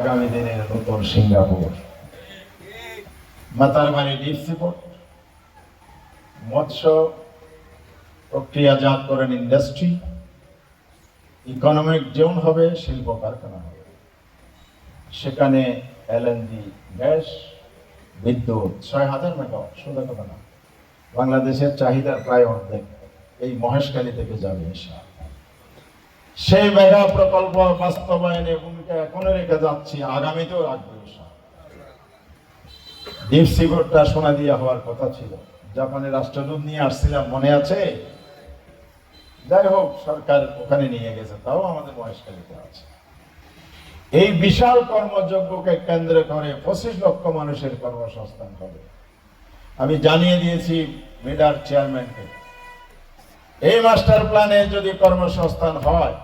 আগামী দিনের নতুন সিঙ্গাপুর। মাতারবাড়ি ডিপ সিপোর্ট মৎস্য ইন্ডাস্ট্রি। ইকোনমিক জোন হবে, শিল্প কারখানা হবে। সেখানে এলএনজি গ্যাস, বিদ্যুৎ, ছয় হাজার মেগাওয়াট সুন্দর কথা না বাংলাদেশের চাহিদার প্রায় অর্ধেক। এই মহেশখালী থেকে যাবে ইনশাআল্লাহ সেই মেগা প্রকল্প বাস্তবায়নে ভূমিকা এখনও রেখে যাচ্ছি, আগামীতেও রাখব ডিপ সিগরটা সোনা দিয়ে হওয়ার কথা ছিল। জাপানে রাষ্ট্রদূত নিয়ে আসছিলাম, মনে আছে? যাই হোক, সরকার ওখানে নিয়ে গেছে, তাও আমাদের মহেশখালীতে আছে। এই বিশাল কর্মযজ্ঞকে কেন্দ্র করে পঁচিশ লক্ষ মানুষের কর্মসংস্থান হবে। আমি জানিয়ে দিয়েছি মিডার চেয়ারম্যানকে এই মাস্টার প্ল্যানে যদি কর্মসংস্থান হয়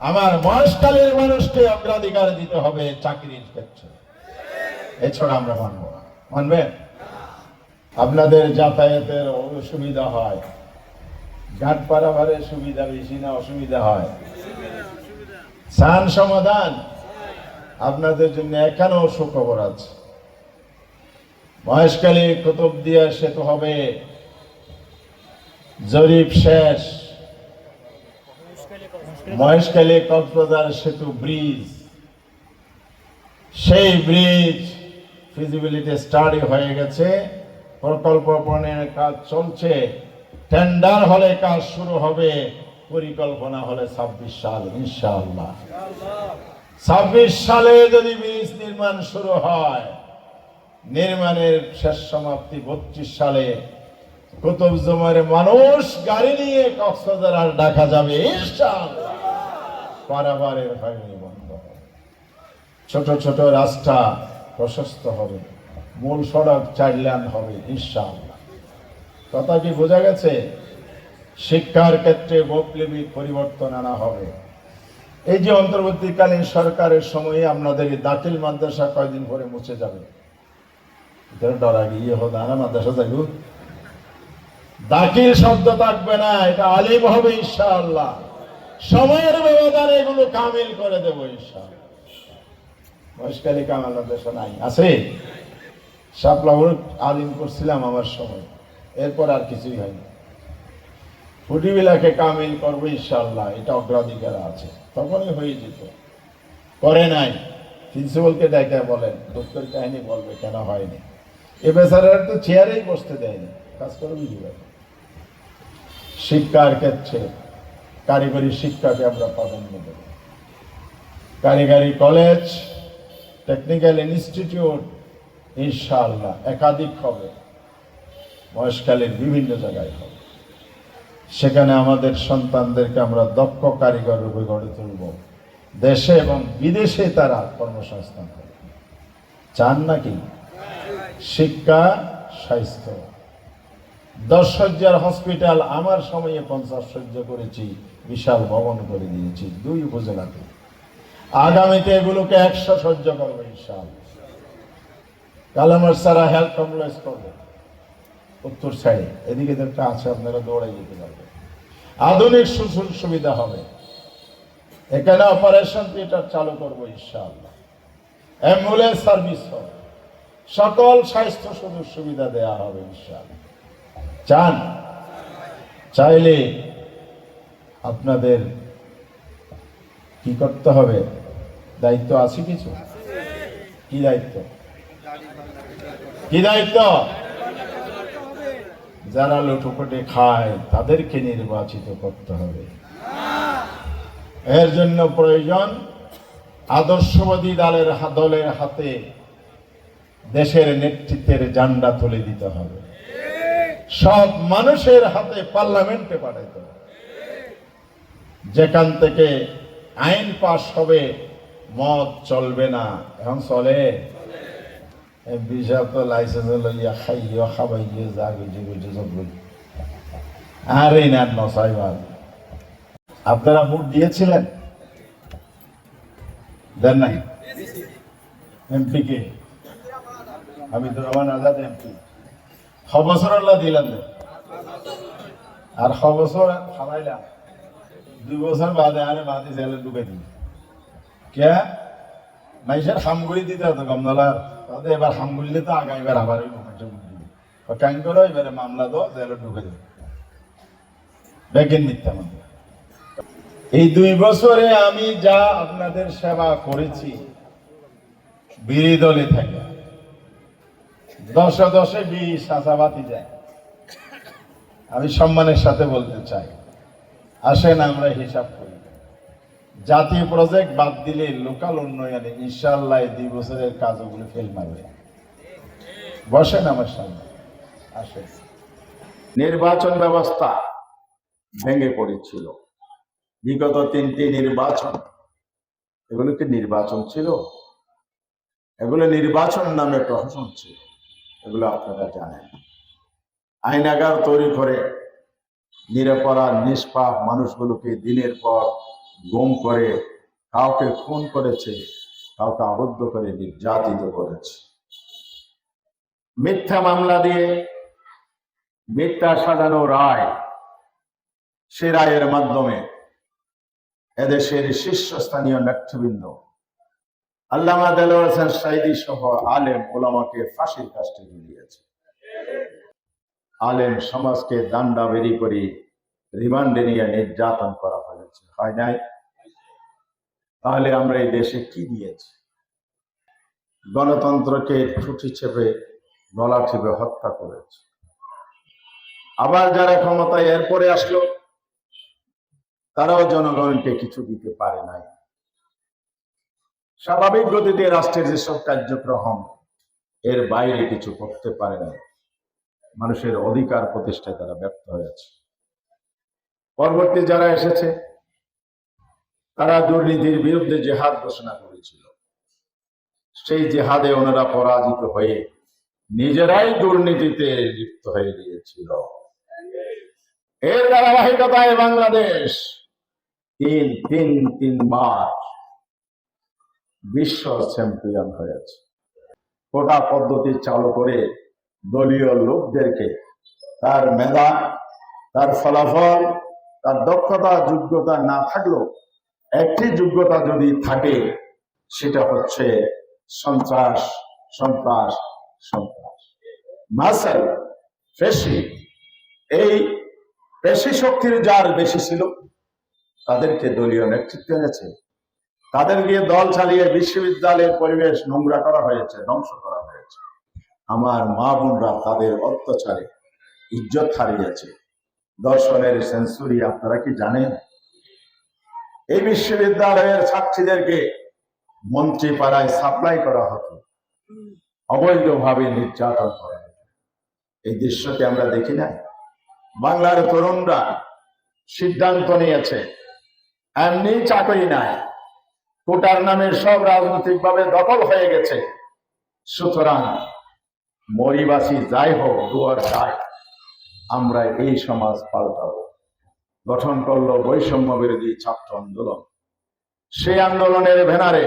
আমার মহেশকালের মানুষকে অগ্রাধিকার দিতে হবে চাকরির ক্ষেত্রে। এছাড়া আমরা মানব না। মানবেন? আপনাদের যাতায়াতের অসুবিধা হয়। ঘাট পারাভারে সুবিধা বেশি না অসুবিধা হয়? সান সমাধান? আপনাদের জন্য এখানেও সুখবর আছে। মহেশকালী কুতুবদিয়া সেতু হবে। জরিপ শেষ। মহেশখালী কক্সবাজার সেতু ব্রিজ সেই ব্রিজ ফিজিবিলিটি স্টাডি হয়ে গেছে। প্রকল্প প্রণয়নের কাজ চলছে। টেন্ডার হলে কাজ শুরু হবে। পরিকল্পনা হলে ছাব্বিশ সাল, ইনশাআল্লাহ। ছাব্বিশ সালে যদি ব্রিজ নির্মাণ শুরু হয়, নির্মাণের শেষ সমাপ্তি বত্রিশ সালে। কুতুব জমার মানুষ গাড়ি নিয়ে কক্সবাজার আর ডাকা যাবে পারাবারের হয়নি বন্ধ। ছোট ছোট রাস্তা প্রশস্ত হবে। মূল সড়ক চার লেন হবে, ইনশাআল্লাহ। কথা কি বোঝা গেছে? শিক্ষার ক্ষেত্রে বৈপ্লবিক পরিবর্তন আনা হবে। এই যে অন্তর্বর্তীকালীন সরকারের সময়ে আপনাদের দাখিল মাদ্রাসা কয়দিন পরে মুছে যাবে? ডরা গিয়ে হো না মাদ্রাসা যাইব দাখিল শব্দ থাকবে না, এটা আলিম হবে ইনশাআল্লাহ। সময়ের ব্যবধানে এগুলো কামিল করে দেবো ইনশাআল্লাহ। বয়সকালী কামাল মাদ্রাসা নাই, আছে? সাপলাউর আলিম করছিলাম আমার সময়, এরপর আর কিছুই হয়নি। ফুটিবিলাকে কামিল করব ইনশাআল্লাহ, এটা অগ্রাধিকার আছে, তখনই হয়ে যেত। করে নাই, প্রিন্সিপালকে ডেকে বলেন দুঃখের কাহিনী বলবে কেন হয়নি? এ বেচারার তো চেয়ারেই বসতে দেয়নি, কাজ করবি কীভাবে শিক্ষার ক্ষেত্রে কারিগরি শিক্ষাকে আমরা প্রাধান্য দেব। কারিগরি কলেজ টেকনিক্যাল ইনস্টিটিউট ইনশাআল্লাহ একাধিক হবে। মহেশখালীর বিভিন্ন জায়গায় হবে। সেখানে আমাদের সন্তানদেরকে আমরা দক্ষ কারিগর রূপে গড়ে তুলব। দেশে এবং বিদেশে তারা কর্মসংস্থান হবে চান নাকি? শিক্ষা, স্বাস্থ্য। দশ শয্যার হসপিটাল আমার সময়ে পঞ্চাশ সহ্য করেছি, বিশাল ভবন করে দিয়েছি দুই উপজেলাতে। আগামীতে এগুলোকে একশো সহ্য করবে ইনশাল কালামার সারা হেলথ কমপ্লেক্স করবে। উত্তর সাইডে। এদিকে একটা আছে, আপনারা দৌড়াই যেতে পারবেন। আধুনিক সুযোগ সুবিধা হবে। এখানে অপারেশন থিয়েটার চালু করব ইনশাআল্লাহ। অ্যাম্বুলেন্স সার্ভিস হবে। সকল স্বাস্থ্য সুযোগ সুবিধা দেয়া হবে ইনশাআল্লাহ। চান, চাইলে আপনাদের কি করতে হবে? দায়িত্ব আছে কিছু? কি দায়িত্ব? কি দায়িত্ব? যারা লুটুপুটে খায়, তাদেরকে নির্বাচিত করতে হবে। এর জন্য প্রয়োজন আদর্শবাদী দলের দলের হাতে দেশের নেতৃত্বের জান্ডা তুলে দিতে হবে। সব মানুষের হাতে পার্লামেন্টে পাঠাইতে যেখান থেকে আইন পাশ হবে, মদ চলবে না। এখন চলে। এমপি সাহেব তো লাইসেন্স লইয়া খাইও খাবাইও যা গেছে গেছে সব। আর এই না নসাইবার আপনারা ভোট দিয়েছিলেন? দেন নাই? এমপি কে? হামিদুর রহমান আজাদ এমপি। ছ বছর আল্লাহ দিলেন আর ছ বছর খামাইলাম দুই বছর বাদে আরে বাদে জেলে ঢুকে দিই কে মাইসের হামগুড়ি দিতে হতো কমদলার তাদের এবার হামগুড়িলে তো আগাইবার আবার ক্যাং করে এবারে মামলা দো জেলে ঢুকে দেবে ব্যাগের মিথ্যা এই দুই বছরে আমি যা আপনাদের সেবা করেছি, বিরোধী দলে থাকে। দশে দশে বিশ আশাবাতি যায় আমি সম্মানের সাথে বলতে চাই, আসেন আমরা হিসাব করি। জাতীয় প্রজেক্ট বাদ দিলে লোকাল উন্নয়নে ইনশাল্লাহ দুই বছরের কাজ ওগুলো ফেল মারবে। বসেন আমার সামনে, আসেন। নির্বাচন ব্যবস্থা ভেঙে পড়েছিল। বিগত তিনটি নির্বাচন, এগুলো কি নির্বাচন ছিল? এগুলো নির্বাচন নামে প্রহসন ছিল। এগুলো আপনারা জানেন। আইনাগার তৈরি করে নিরপরাধ নিষ্পাপ মানুষগুলোকে দিনের পর গুম করে কাউকে খুন করেছে, কাউকে আবদ্ধ করে নির্যাতিত করেছে। মিথ্যা মামলা দিয়ে মিথ্যা সাজানো রায় সে রায়ের মাধ্যমে এদেশের শীর্ষস্থানীয় নেতৃবৃন্দ আল্লামা দেলোয়ার হোসেন সাইদি সহ আলেম ওলামাকে ফাঁসির কাজটি ঝুলিয়েছে। আলেম সমাজকে দান্ডা বেরি করে রিমান্ডে নিয়ে নির্যাতন করা হয়েছে, হয় নাই? তাহলে আমরা এই দেশে কি দিয়েছি? গণতন্ত্রকে ছুটি চেপে, গলা টিপে হত্যা করেছে। আবার যারা ক্ষমতায় এরপরে আসলো, তারাও জনগণকে কিছু দিতে পারে নাই। স্বাভাবিক গতিতে রাষ্ট্রের যেসব কার্যক্রম, এর বাইরে কিছু করতে পারে নাই মানুষের অধিকার প্রতিষ্ঠায় তারা ব্যর্থ হয়েছে পরবর্তী যারা এসেছে, তারা দুর্নীতির বিরুদ্ধে জেহাদ ঘোষণা করেছিল। সেই জেহাদে ওনারা পরাজিত হয়ে নিজেরাই দুর্নীতিতে লিপ্ত হয়ে গিয়েছিল। এর ধারাবাহিকতায় বাংলাদেশ তিন তিন তিন তিনবার বিশ্ব চ্যাম্পিয়ন হয়েছে। কোটা পদ্ধতি চালু করে দলীয় লোকদেরকে তার মেধা, তার ফলাফল, তার দক্ষতা, যোগ্যতা না থাকলেও একটি যোগ্যতা যদি থাকে, সেটা হচ্ছে সন্ত্রাস সন্ত্রাস সন্ত্রাস। মাসেল, পেশি, এই পেশি শক্তির যার বেশি ছিল, তাদেরকে দলীয় নেতৃত্ব এনেছে। তাদের দিয়ে দল চালিয়ে বিশ্ববিদ্যালয়ের পরিবেশ নোংরা করা হয়েছে, ধ্বংস করা হয়েছে। আমার মা বোনরা তাদের অত্যাচারে ইজ্জত হারিয়েছে। দর্শনের সেঞ্চুরি, আপনারা কি জানেন? এই বিশ্ববিদ্যালয়ের ছাত্রীদেরকে মন্ত্রী পাড়ায় সাপ্লাই করা হতো। অবৈধভাবে নির্যাতন করা হতো। এই দৃশ্যকে আমরা দেখি না। বাংলার তরুণরা সিদ্ধান্ত নিয়েছে, এমনি চাকরি নাই। কোটার নামে সব রাজনৈতিক ভাবে দখল হয়ে গেছে। সুতরাং মরিবাসী যাই হোক, দুয়ার যাই, আমরা এই সমাজ পাল্টাবো। গঠন করল বৈষম্য বিরোধী ছাত্র আন্দোলন। সেই আন্দোলনের ভেনারে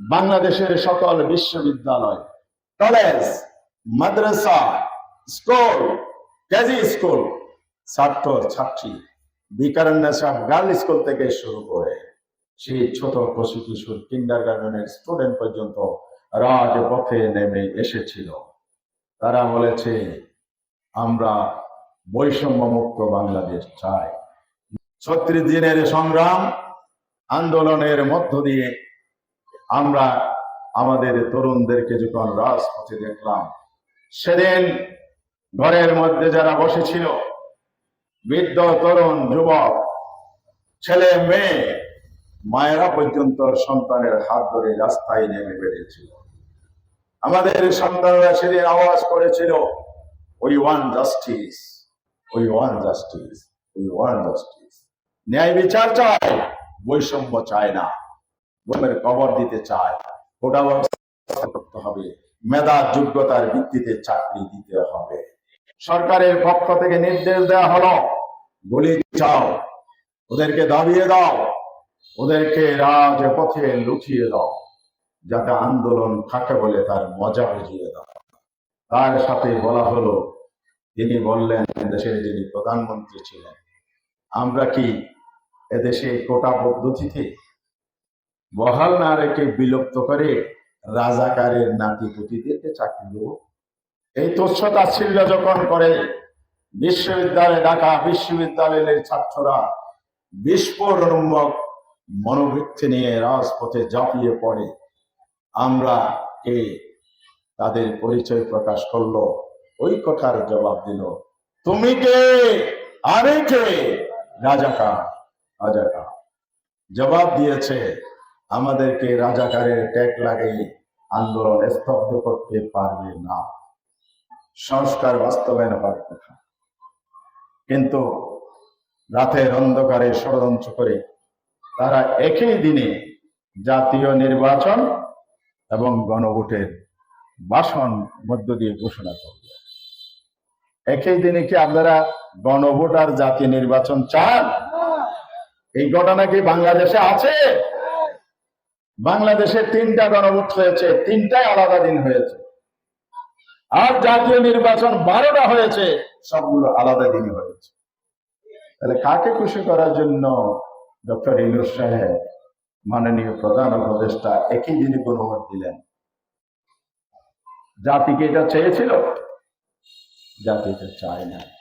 বাংলাদেশের সকল বিশ্ববিদ্যালয়, কলেজ, মাদ্রাসা, স্কুল, কেজি স্কুল ছাত্র ছাত্রী বিকারণ্যসব গার্ল স্কুল থেকে শুরু করে সেই ছোট পশু কিশোর কিন্ডার গার্ডেনের স্টুডেন্ট পর্যন্ত রাজপথে নেমে এসেছিল। তারা বলেছে, আমরা বৈষম্য মুক্ত বাংলাদেশ চাই। ছত্রিশ দিনের সংগ্রাম, আন্দোলনের মধ্য দিয়ে আমরা আমাদের তরুণদেরকে যখন রাজপথে দেখলাম, সেদিন ঘরের মধ্যে যারা বসেছিল, বৃদ্ধ, তরুণ, যুবক, ছেলে, মেয়ে মায়েরা পর্যন্ত সন্তানের হাত ধরে রাস্তায় নেমে বেড়েছিল। আমাদের সন্তানরা সেদিন আওয়াজ করেছিল ওই ওয়ান জাস্টিস ওই ওয়ান জাস্টিস ওই ওয়ান জাস্টিস ন্যায় বিচার চায়, বৈষম্য চায় না। বোমের কবর দিতে চায় ওটা করতে হবে মেধা যোগ্যতার ভিত্তিতে চাকরি দিতে হবে। সরকারের পক্ষ থেকে নির্দেশ দেওয়া হলো, গুলি চাও ওদেরকে দাবিয়ে দাও ওদেরকে রাজপথে লুকিয়ে দাও, যাতে আন্দোলন থাকে বলে তার মজা বুঝিয়ে দাও। তার সাথে বলা হলো, তিনি বললেন দেশের যিনি প্রধানমন্ত্রী ছিলেন, আমরা কি এদেশে কোটা পদ্ধতিতে বহাল না রেখে বিলুপ্ত করে রাজাকারের নাতি পুতিদেরকে চাকরি দেব? এই তুচ্ছ তাচ্ছিল্য যখন করে বিশ্ববিদ্যালয়ে ঢাকা বিশ্ববিদ্যালয়ের ছাত্ররা বিস্ফোরণমূলক মনোবৃত্তি নিয়ে রাজপথে ঝাঁপিয়ে পড়ে। আমরা কে? তাদের পরিচয় প্রকাশ করল, ওই কথার জবাব দিল, তুমি কে? আরে কে? রাজাকা রাজাকা জবাব দিয়েছে, আমাদেরকে রাজাকারের ট্যাগ লাগিয়ে আন্দোলন স্তব্ধ করতে পারবে না। সংস্কার বাস্তবায়ন হওয়ার কথা। কিন্তু রাতের অন্ধকারে ষড়যন্ত্র করে তারা একই দিনে জাতীয় নির্বাচন এবং গণভোটের ভাষণ মধ্য দিয়ে ঘোষণা করবে। একই দিনে কি আপনারা গণভোট আর জাতীয় নির্বাচন চান? এই ঘটনা কি বাংলাদেশে আছে? বাংলাদেশে তিনটা গণভোট হয়েছে, তিনটাই আলাদা দিন হয়েছে। আর জাতীয় নির্বাচন বারোটা হয়েছে, সবগুলো আলাদা দিনই হয়েছে। তাহলে কাকে খুশি করার জন্য ডক্টর ইনুস সাহেব, মাননীয় প্রধান উপদেষ্টা, একই দিনে গণভোট দিলেন। জাতিকে এটা চেয়েছিল? জাতি এটা চায় না।